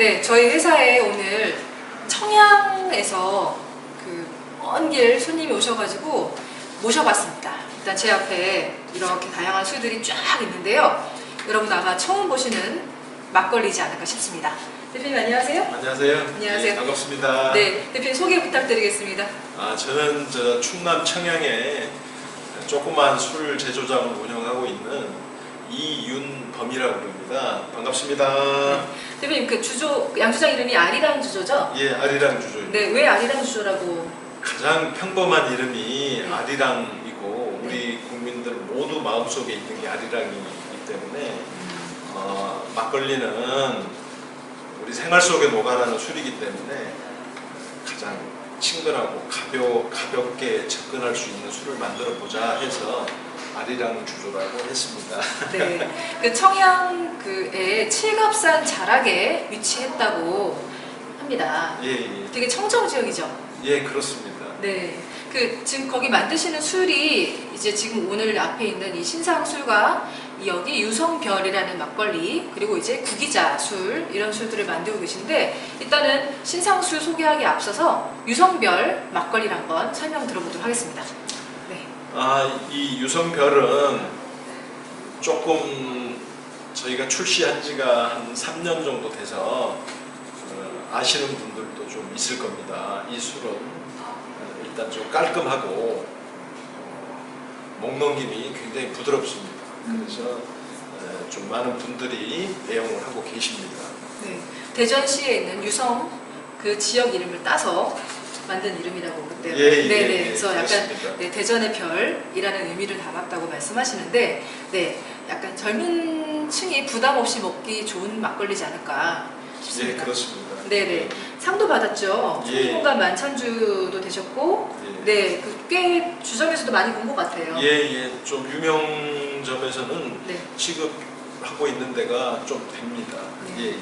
네, 저희 회사에 오늘 청양에서 그먼길 손님이 오셔가지고 모셔봤습니다. 일단 제 앞에 이렇게 다양한 술들이 쫙 있는데요. 여러분 아마 처음 보시는 막걸리지 않을까 싶습니다. 대표님 안녕하세요. 안녕하세요. 안녕하세요. 예, 반갑습니다. 네, 대표님 소개 부탁드리겠습니다. 아, 저는 저 충남 청양에 조그만 술 제조장을 운영하고 있는 이윤범이라고 부릅니다. 반갑습니다. 대표님 그 주조 양주장 이름이 아리랑 주조죠? 예, 아리랑 주조입니다. 네, 왜 아리랑 주조라고? 가장 평범한 이름이 네. 아리랑이고 우리 국민들 모두 마음속에 있는 게 아리랑이기 때문에 어, 막걸리는 우리 생활 속에 녹아나는 술이기 때문에 가장 친근하고 가벼, 가볍게 접근할 수 있는 술을 만들어 보자 해서 아리랑 주조라고 했습니다. 네, 그 청양 그에 칠갑산 자락에 위치했다고 합니다. 예, 예, 되게 청정 지역이죠. 예, 그렇습니다. 네, 그 지금 거기 만드시는 술이 이제 지금 오늘 앞에 있는 이 신상 술과 이 여기 유성별이라는 막걸리 그리고 이제 구기자 술 이런 술들을 만들고 계신데 일단은 신상술 소개하기 앞서서 유성별 막걸리를 한번 설명 들어보도록 하겠습니다. 네, 아, 이 유성별은 조금 저희가 출시한 지가 한 3년 정도 돼서 어, 아시는 분들도 좀 있을 겁니다. 이 술은 어, 일단 좀 깔끔하고 어, 목 넘김이 굉장히 부드럽습니다. 그래서 어, 좀 많은 분들이 애용을 하고 계십니다. 네, 대전시에 있는 유성 그 지역 이름을 따서 만든 이름이라고 그때 예, 예, 네, 네, 예, 그래서 약간. 네, 대전의 별이라는 의미를 담았다고 말씀하시는데, 네, 약간 젊은 층이 부담 없이 먹기 좋은 막걸리지 않을까 예, 싶습니다. 그렇습니다. 네네. 상도 받았죠. 예. 소리공간 만찬주도 되셨고, 예. 네, 그꽤 주점에서도 많이 본 것 같아요. 예, 예, 좀 유명점에서는 네. 취급하고 있는 데가 좀 됩니다. 네. 예, 예.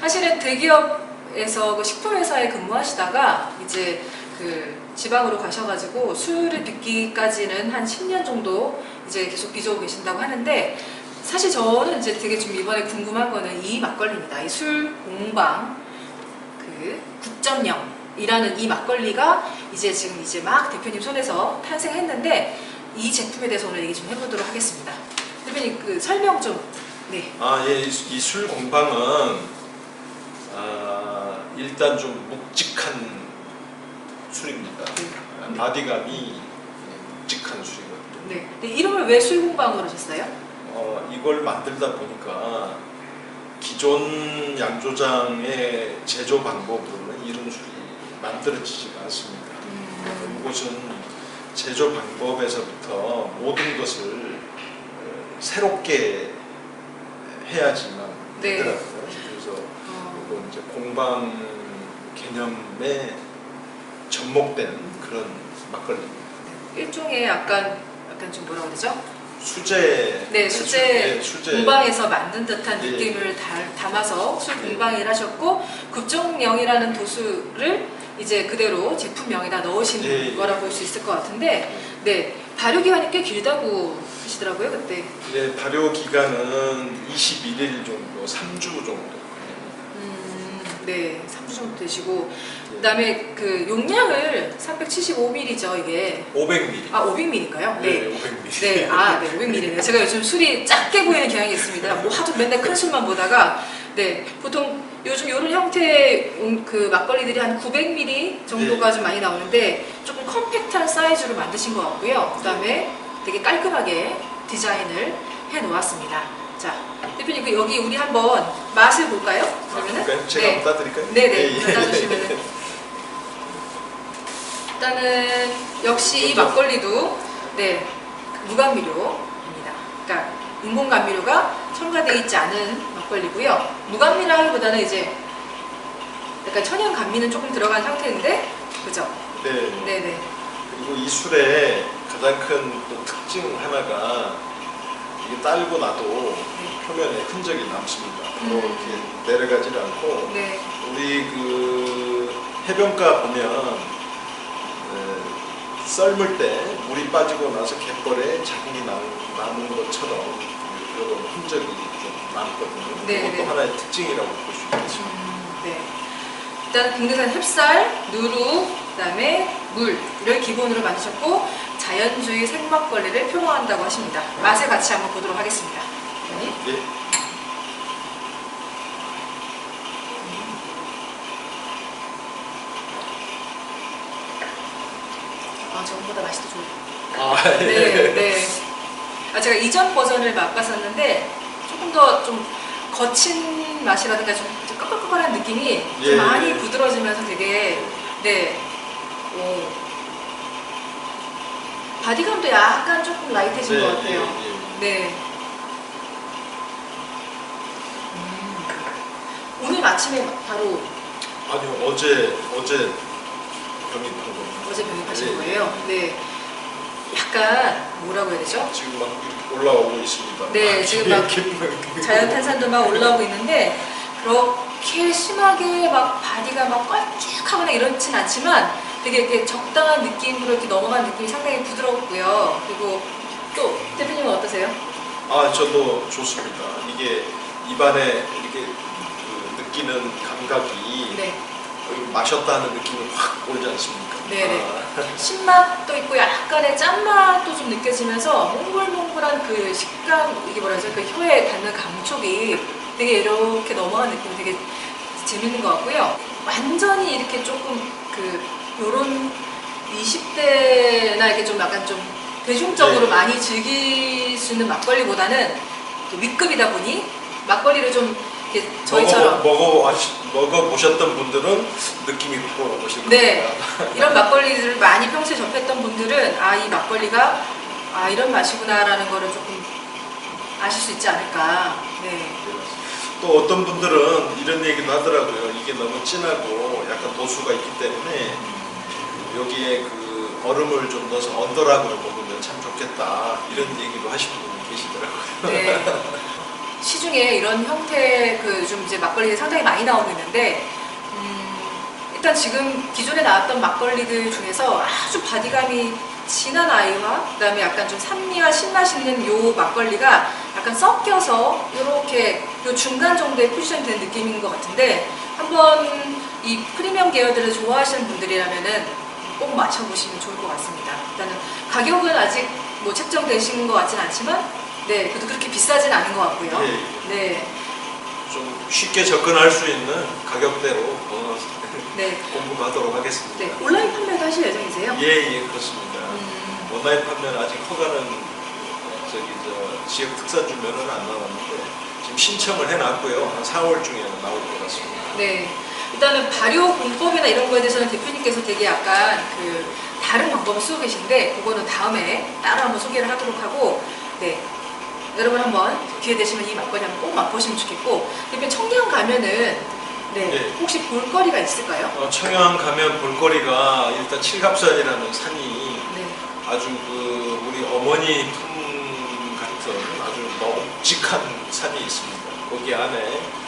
사실은 대기업 에서 그 식품회사에 근무하시다가 이제 그 지방으로 가셔가지고 술을 빚기까지는 한 10년 정도 이제 계속 빚어오고 계신다고 하는데 사실 저는 이제 되게 좀 이번에 궁금한 거는 이 막걸리입니다. 이 술 공방 그 9.0이라는 이 막걸리가 이제 지금 이제 막 대표님 손에서 탄생했는데 이 제품에 대해서 오늘 얘기 좀 해보도록 하겠습니다. 대표님 그 설명 좀 네. 아, 예, 이 술 공방은 아, 일단 좀 묵직한 술입니다. 아, 바디감이 묵직한 술이거든요. 네. 근데 이름을 왜 술공방으로 하셨어요? 어, 이걸 만들다 보니까 기존 양조장의 제조 방법으로는 이런 술이 만들어지지가 않습니다. 이곳은 제조 방법에서부터 모든 것을 어, 새롭게 해야지만 네. 되더라고요. 어, 이제 공방 개념에 접목된 그런 막걸리입니다. 일종의 약간 약간 좀 뭐라 그러죠? 수제 네, 수제 네, 수제 공방에서 만든 듯한 예. 느낌을 다- 담아서 술 예. 공방을 하셨고 급종명이라는 도수를 이제 그대로 제품명에다 넣으신 예, 예. 거라 볼수 있을 것 같은데 네 발효 기간이 꽤 길다고 하시더라고요 그때. 네, 발효 기간은 21일 정도, 3주 정도. 음, 네 3주 정도 되시고 예. 그다음에 그 용량을 375ml죠 이게. 500ml. 아 500ml인가요? 네, 500ml. 네, 아, 네, 500ml네요. 제가 요즘 술이 작게 보이는 경향이 있습니다. 뭐 하도 맨날 큰 술만 보다가, 네, 보통 요즘 이런 형태의 음, 그 막걸리들이 한 900ml 정도가 네. 좀 많이 나오는데 조금 컴팩트한 사이즈로 만드신 것 같고요. 그다음에 되게 깔끔하게 디자인을 해 놓았습니다. 자, 대표님 그 여기 우리 한번 맛을 볼까요? 그러면은 그러니까 제가 네. 따드릴까요? 네네, 예, 예. 따주시면은. 일단은 역시 이 그렇죠. 막걸리도 네 무감미료입니다. 그러니까 인공 감미료가 첨가되어 있지 않은 막걸리고요. 무감미라기보다는 이제 약간 천연 감미는 조금 들어간 상태인데, 그죠? 네. 네네. 그리고 이 술의 가장 큰 또 특징 하나가 이게 딸고 나도 표면에 흔적이 남습니다. 바로 음. 이렇게 내려가질 않고 네. 우리 그 해변가 보면 에, 썰물 때 물이 빠지고 나서 갯벌에 자국이 나, 남은 것처럼 이런 흔적이 좀 많거든요. 네, 그것도 네. 하나의 특징이라고 볼 수 있겠습니다. 음, 일단 국내산 햅쌀, 누루, 그다음에 물을 기본으로 만드셨고 자연주의 생막걸리를 표방한다고 하십니다. 맛을 같이 한번 보도록 하겠습니다. 네. 예. 아, 저번보다 맛이 더 좋아요. 아, 네, 네. 아, 제가 이전 버전을 맛봤었는데 조금 더 좀 거친 맛이라든가 좀, 좀 꺼끌꺼끌한 느낌이 좀 예, 많이 예. 부드러지면서 되게 네, 오. 바디감도 약간 조금 라이트해진 것 같아요. 예, 예. 네. 음. 오늘 아침에 바로 아니요 어제 어제 병입한 거. 어제 병입하신 네. 거예요. 네. 약간 뭐라고 해야 되죠? 지금 막 올라오고 있습니다. 네, 아, 지금 막 이렇게 자연 탄산도 막 올라오고 있는데 그렇게 심하게 막 바디가 막 껄쭉하거나 이렇진 않지만 되게 이렇게 적당한 느낌으로 이렇게 넘어간 느낌이 상당히 부드럽고요. 그리고 또 대표님은 어떠세요? 아 저도 좋습니다. 이게 입안에 이렇게 그 느끼는 감각이 네. 마셨다는 느낌이 확 오지 않습니까? 네네. 아, 신맛도 있고 약간의 짠맛도 좀 느껴지면서 몽글몽글한 그 식감 이게 뭐라 하죠? 그 혀에 닿는 감촉이 되게 이렇게 넘어간 느낌이 되게 재밌는 것 같고요. 완전히 이렇게 조금 그 요런 20대나 이렇게 좀 약간 좀 대중적으로 네. 많이 즐길 수 있는 막걸리보다는 또 윗급이다 보니 막걸리를 좀 이렇게 저희처럼 먹어 먹어 보셨던 분들은 느낌이 확 오실 겁니다. 네. 이런 막걸리를 많이 평소에 접했던 분들은 아 이 막걸리가 아 이런 맛이구나라는 거를 조금 아실 수 있지 않을까. 네. 또 어떤 분들은 이런 얘기도 하더라고요. 이게 너무 진하고 약간 도수가 있기 때문에 여기에 그 얼음을 좀 넣어서 언더락으로 먹으면 참 좋겠다 이런 얘기도 하시는 분이 계시더라고요. 네. 시중에 이런 형태 그 요즘 이제 막걸리가 상당히 많이 나오고 있는데 음, 일단 지금 기존에 나왔던 막걸리들 중에서 아주 바디감이 진한 아이와 그다음에 약간 좀 산미와 신맛 있는 요 막걸리가 약간 섞여서 이렇게 요 중간 정도의 포지션이 된 느낌인 것 같은데 한번 이 프리미엄 계열들을 좋아하시는 분들이라면은 꼭 마셔보시면 좋을 것 같습니다. 일단은 가격은 아직 뭐 책정되신 것 같진 않지만 네, 그래도 그렇게 비싸진 않은 것 같고요. 예, 예. 네, 좀 쉽게 접근할 수 있는 가격대로 어, 네, 공부하도록 하겠습니다. 네. 온라인 판매도 하실 예정이세요? 예, 예, 그렇습니다. 음, 온라인 판매는 아직 허가는 저기 저 지역 특산 주면은 안 나왔는데 지금 신청을 해놨고요. 한 4월 중에는 나올 것 같습니다. 네. 일단은 발효 공법이나 이런 거에 대해서는 대표님께서 되게 약간 그 다른 방법을 쓰고 계신데 그거는 다음에 따로 한번 소개를 하도록 하고 네. 여러분 한번 기회 되시면 이 막걸리 한번 꼭 맛보시면 좋겠고 대표님 청량 가면은 네, 네. 혹시 볼거리가 있을까요? 어, 청양 가면 볼거리가 일단 칠갑산이라는 산이 네. 아주 그 우리 어머니 품 같은 아주 묵직한 산이 있습니다. 거기 안에 그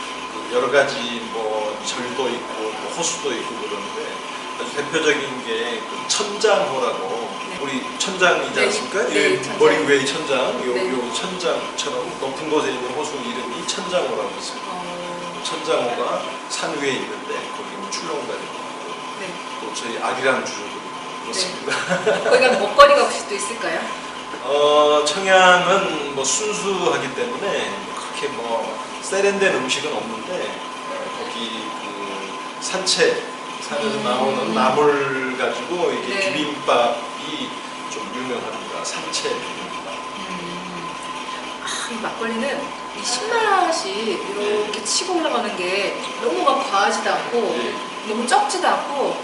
여러 가지 뭐 절도 있고 뭐 호수도 있고 그러는데 아주 대표적인 게 그 천장호라고 네. 우리 천장이지 네, 않습니까? 네, 이 천장. 머리 위에 천장, 요, 네. 요 천장처럼 높은 곳에 있는 호수 이름이 천장호라고 있습니다. 어, 천장호가 산 위에 있는데 거기는 출렁다리고 있고 네. 또 저희 아리랑 주조도 그렇습니다. 거기가 먹거리가 혹시 또 있을까요? 어, 청양은 뭐 순수하기 때문에 그렇게 뭐 세련된 음식은 없는데 어, 거기 그 산채 산에서 음. 나오는 나물 가지고 이게 네. 비빔밥이 좀 유명합니다. 산채 비빔밥. 음. 아, 이 막걸리는 이 신맛이 이렇게 치고 올라가는 게 너무 막 과하지도 않고 예. 너무 적지도 않고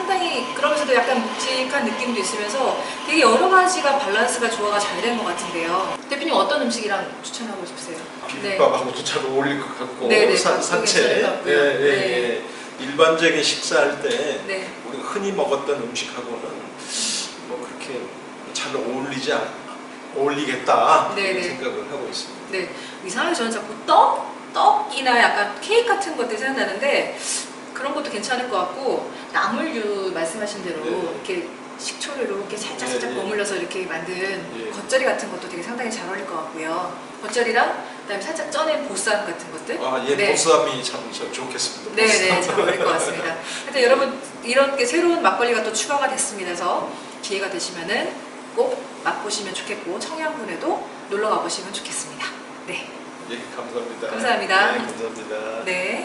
상당히 그러면서도 약간 묵직한 느낌도 있으면서 되게 여러 가지가 밸런스가 조화가 잘 된 것 같은데요. 대표님 어떤 음식이랑 추천하고 싶으세요? 비빔밥하고도 잘 어울릴 것 같고 네, 네, 산, 밥도 산채. 예, 예, 네. 예. 일반적인 식사할 때 네. 우리가 흔히 먹었던 음식하고는 뭐 그렇게 잘 어울리지 않, 어울리겠다 네, 이런 네. 생각을 하고 있습니다. 네. 이상하게 저는 자꾸 떡? 떡이나 약간 케이크 같은 것들 생각나는데 그런 것도 괜찮을 것 같고 나물류 말씀하신 대로 네. 이렇게 식초를 이렇게 살짝 네, 살짝 네. 버물려서 이렇게 만든 예. 겉절이 같은 것도 되게 상당히 잘 어울릴 것 같고요. 겉절이랑 그다음에 살짝 쪄낸 보쌈 같은 것들. 아, 예, 네. 보쌈이 참, 참 좋겠습니다. 네네, 보쌈. 잘 어울릴 것 같습니다. 하여튼 여러분 이렇게 새로운 막걸리가 또 추가가 됐습니다. 그래서 기회가 되시면은 꼭 맛보시면 좋겠고 청양군에도 놀러 가보시면 좋겠습니다. 네, 예, 감사합니다. 감사합니다. 네, 감사합니다. 네.